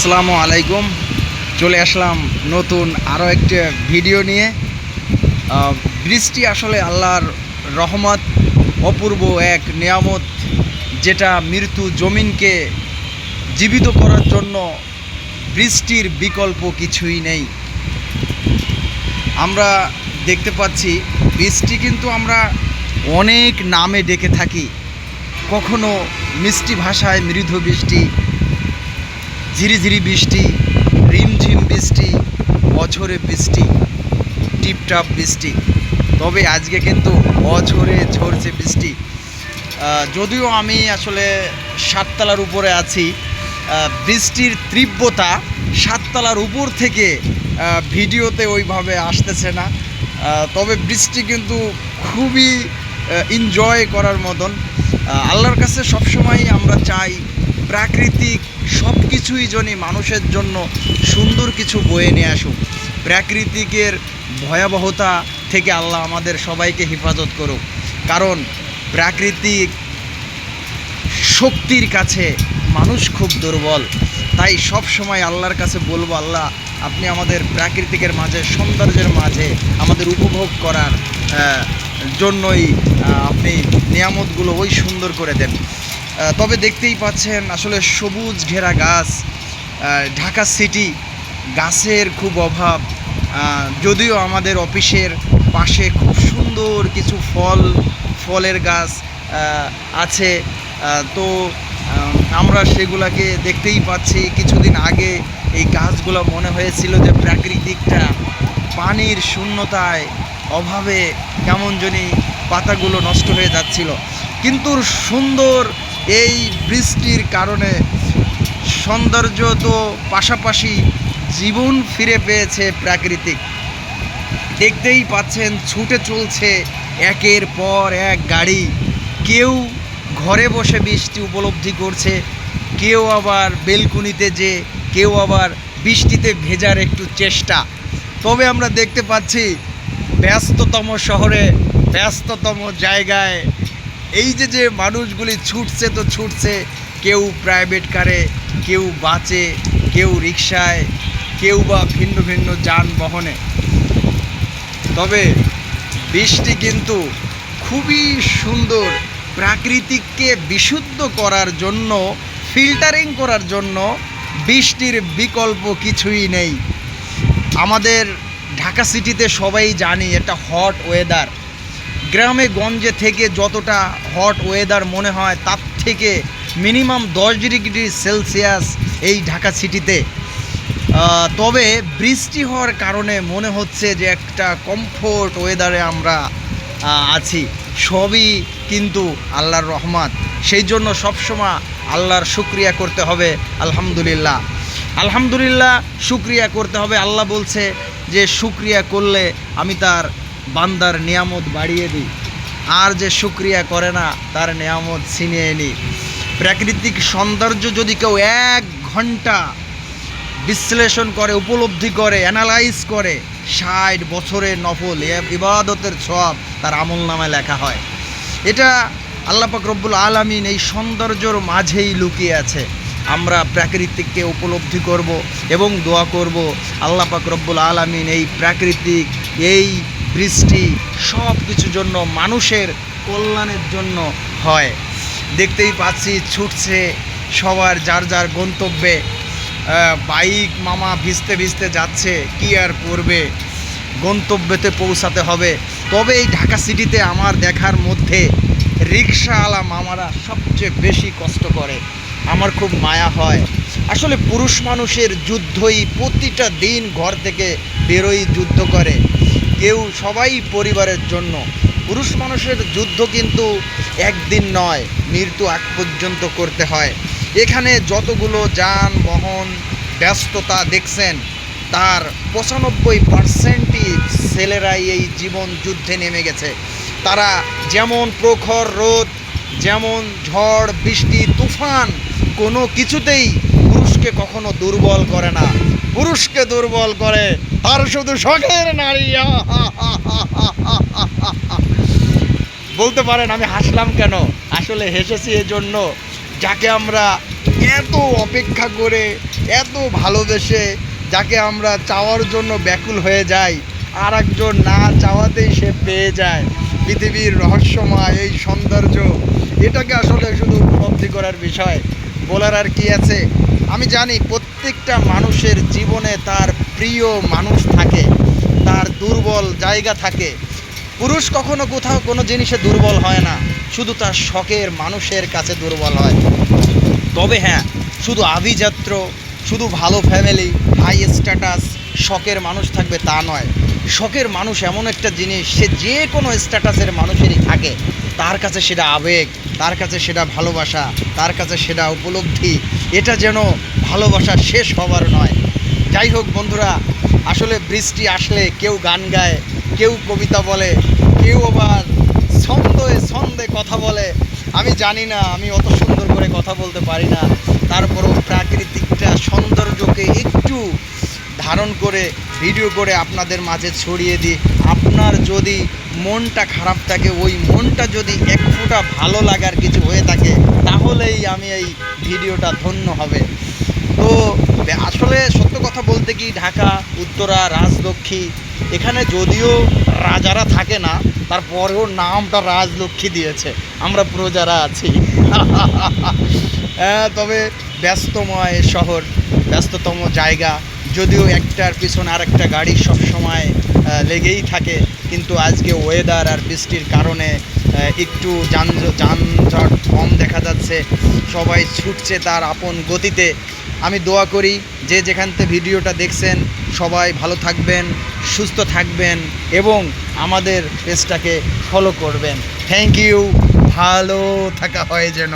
আসসালামু আলাইকুম। চলে আসলাম নতুন আরও একটি ভিডিও নিয়ে। বৃষ্টি আসলে আল্লাহর রহমত, অপূর্ব এক নিয়ামত, যেটা মৃত্যু জমিনকে জীবিত করার জন্য বৃষ্টির বিকল্প কিছুই নেই। আমরা দেখতে পাচ্ছি, বৃষ্টি কিন্তু আমরা অনেক নামে ডেকে থাকি। কখনো মিষ্টি ভাষায় মৃদু বৃষ্টি ঝিরিঝিরি বৃষ্টি, রিমঝিম বৃষ্টি অঝরে বৃষ্টি, টিপটাপ বৃষ্টি। তবে আজকে কিন্তু অঝরে ঝরছে বৃষ্টি। যদিও আমি আসলে সাততলার উপরে আছি বৃষ্টির তীব্রতা সাততলার উপর থেকে ভিডিওতে ওইভাবে আসতেছে না। তবে বৃষ্টি কিন্তু খুবই এনজয় করার মতন। আল্লাহর কাছে সবসময় আমরা চাই প্রাকৃতিক সব কিছুই জনই মানুষের জন্য সুন্দর কিছু বয়ে নিয়ে আসুক। প্রাকৃতিকের ভয়াবহতা থেকে আল্লাহ আমাদের সবাইকে হেফাজত করুক। কারণ প্রাকৃতিক শক্তির কাছে মানুষ খুব দুর্বল। তাই সব সময় আল্লাহর কাছে বলব, আল্লাহ, আপনি আমাদের প্রাকৃতিকের মাঝে, সৌন্দর্যের মাঝে আমাদের উপভোগ করার জন্যই আপনি নিয়ামতগুলো ওই সুন্দর করে দেন। তবে দেখতেই পাচ্ছেন আসলে সবুজ ঘেরা গাছ ঢাকা সিটি গাছের খুব অভাব। যদিও আমাদের অফিসের পাশে খুব সুন্দর কিছু ফল, ফলের গাছ আছে। তো আমরা সেগুলাকে দেখতেই পাচ্ছি। কিছুদিন আগে এই গাছগুলো মনে হয়েছিল যে প্রাকৃতিকটা পানির শূন্যতায়, অভাবে কেমন জানি পাতাগুলো নষ্ট হয়ে যাচ্ছিল। কিন্তু সুন্দর এই বৃষ্টির কারণে সৌন্দর্য তো পাশাপাশি জীবন ফিরে পেয়েছে প্রাকৃতিক। দেখতেই পাচ্ছেন ছুটে চলছে একের পর এক গাড়ি। কেউ ঘরে বসে বৃষ্টি উপলব্ধি করছে, কেউ আবার বেলকুনিতে যে, কেউ আবার বৃষ্টিতে ভেজার একটু চেষ্টা। তবে আমরা দেখতে পাচ্ছি, ব্যস্ততম শহরে, ব্যস্ততম জায়গায় এই যে যে মানুষগুলি ছুটছে তো ছুটছে, কেউ প্রাইভেট কারে কেউ বাসে, কেউ রিক্সায় কেউ বা ভিন্ন ভিন্ন যানবাহনে। তবে বৃষ্টি কিন্তু খুবই সুন্দর প্রাকৃতিককে বিশুদ্ধ করার জন্য ফিল্টারিং করার জন্য বৃষ্টির বিকল্প কিছুই নেই। আমাদের ঢাকা সিটিতে সবাই জানি এটা হট ওয়েদার গ্রামে গঞ্জে থেকে যতটা হট ওয়েদার মনে হয়, তার থেকে মিনিমাম দশ ডিগ্রি সেলসিয়াস এই ঢাকা সিটিতে তবে বৃষ্টি হওয়ার কারণে মনে হচ্ছে যে একটা কমফোর্ট ওয়েদারে আমরা আছি। সবই কিন্তু আল্লাহর রহমত। সেই জন্য সবসময় আল্লাহর শুক্রিয়া করতে হবে, আলহামদুলিল্লাহ। আলহামদুলিল্লাহ, শুক্রিয়া করতে হবে। আল্লাহ বলছে যে শুক্রিয়া করলে আমি তার বান্দার নিয়ামত বাড়িয়ে দিই। আর যে শুক্রিয়া করে না, তার নিয়ামত ছিনিয়ে নিই। প্রাকৃতিক সৌন্দর্য যদি কেউ এক ঘণ্টা বিশ্লেষণ করে, উপলব্ধি করে অ্যানালাইজ করে, ষাট বছরের নফল ইবাদতের সব তার আমল নামায় লেখা হয়। এটা আল্লাহ পাক রব্বুল আলমিন এই সৌন্দর্যর মাঝেই লুকিয়ে আছে। আমরা প্রাকৃতিককে উপলব্ধি করব এবং দোয়া করব। আল্লাহ পাক রব্বুল আলমিন এই প্রাকৃতিক, এই বৃষ্টি সব কিছুর জন্য, মানুষের কল্যাণের জন্য হয়। দেখতেই পাচ্ছি, ছুটছে সবার যার যার গন্তব্যে। বাইক মামা ভিজতে ভিজতে যাচ্ছে, কি আর করবে? গন্তব্যতে পৌঁছাতে হবে। তবে এই ঢাকা সিটিতে আমার দেখার মধ্যে রিক্সাওয়ালা মামারা সবচেয়ে বেশি কষ্ট করে। আমার খুব মায়া হয়। আসলে পুরুষ মানুষের যুদ্ধই প্রতিটা দিন ঘর থেকে বেরোই যুদ্ধ করে। কেউ সবাই পরিবারের জন্য। পুরুষ মানুষের যুদ্ধ কিন্তু একদিন নয়, মৃত্যু আগ পর্যন্ত করতে হয়। এখানে যতগুলো যানবাহন ব্যস্ততা দেখছেন, তার পঁচানব্বই পার্সেন্টই ছেলেরাই এই জীবন যুদ্ধে নেমে গেছে। তারা যেমন প্রখর রোদ, যেমন ঝড়, বৃষ্টি, তুফান, কোনো কিছুতেই পুরুষকে কখনো দুর্বল করে না। পুরুষকে দুর্বল করে তার শুধু শখের নারী। বলতে পারেন, আমি হাসলাম কেন? আসলে হেসেছি এজন্য। যাকে আমরা এত অপেক্ষা করে, এত ভালোবেসে, যাকে আমরা চাওয়ার জন্য ব্যাকুল হয়ে যাই আর একজন না চাওয়াতেই সে পেয়ে যায়। পৃথিবীর রহস্যময় এই সৌন্দর্য, এটাকে আসলে শুধু উপলব্ধি করার বিষয়। বলার আর কি আছে? আমি জানি প্রত্যেকটা মানুষের জীবনে তার প্রিয় মানুষ থাকে, তার দুর্বল জায়গা থাকে। পুরুষ কখনো কোথাও কোনো জিনিসে দুর্বল হয় না, শুধু তার শখের মানুষের কাছে দুর্বল হয়। তবে হ্যাঁ শুধু আভিযাত্র শুধু ভালো ফ্যামিলি হাই স্ট্যাটাস শখের মানুষ থাকবে তা নয়। শখের মানুষ এমন একটা জিনিস, সে যে কোনো স্ট্যাটাসের মানুষেরই থাকে। তার কাছে সেটা আবেগ, তার কাছে সেটা ভালোবাসা, তার কাছে সেটা উপলব্ধি, এটা যেন ভালোবাসা শেষ হবার নয়। যাই হোক বন্ধুরা, আসলে বৃষ্টি আসলে কেউ গান গায়, কেউ কবিতা বলে, কেউ আবার ছন্দে ছন্দে কথা বলে। আমি জানি না, আমি অত সুন্দর করে কথা বলতে পারি না। তারপরও প্রাকৃতিকটা সৌন্দর্যকে একটু ধারণ করে ভিডিও করে আপনাদের মাঝে ছড়িয়ে দিই। আপনার যদি মনটা খারাপ থাকে, ওই মনটা যদি এক ফোঁটা ভালো লাগার কিছু হয়ে থাকে, তাহলেই আমি এই ভিডিওটা ধন্য হবে। তো, আসলে সত্য কথা বলতে কি, ঢাকা, উত্তরা, রাজলক্ষ্মী, এখানে যদিও রাজারা থাকে না, তারপরেও নামটা রাজলক্ষ্মী দিয়েছে। আমরা প্রজারা আছি। হ্যাঁ তবে ব্যস্তময় শহর। ব্যস্ততম জায়গা, যদিও একটার পিছনে আরেকটা গাড়ি সবসময় লেগেই থাকে, কিন্তু আজকে ওয়েদার আর বৃষ্টির কারণে একটু যান যানজট কম দেখা যাচ্ছে, সবাই ছুটছে তার আপন গতিতে। আমি দোয়া করি, যে যেখান থেকে ভিডিওটা দেখছেন, সবাই ভালো থাকবেন, সুস্থ থাকবেন, এবং আমাদের পেজটাকে ফলো করবেন। থ্যাংক ইউ ভালো থাকা হয় যেন।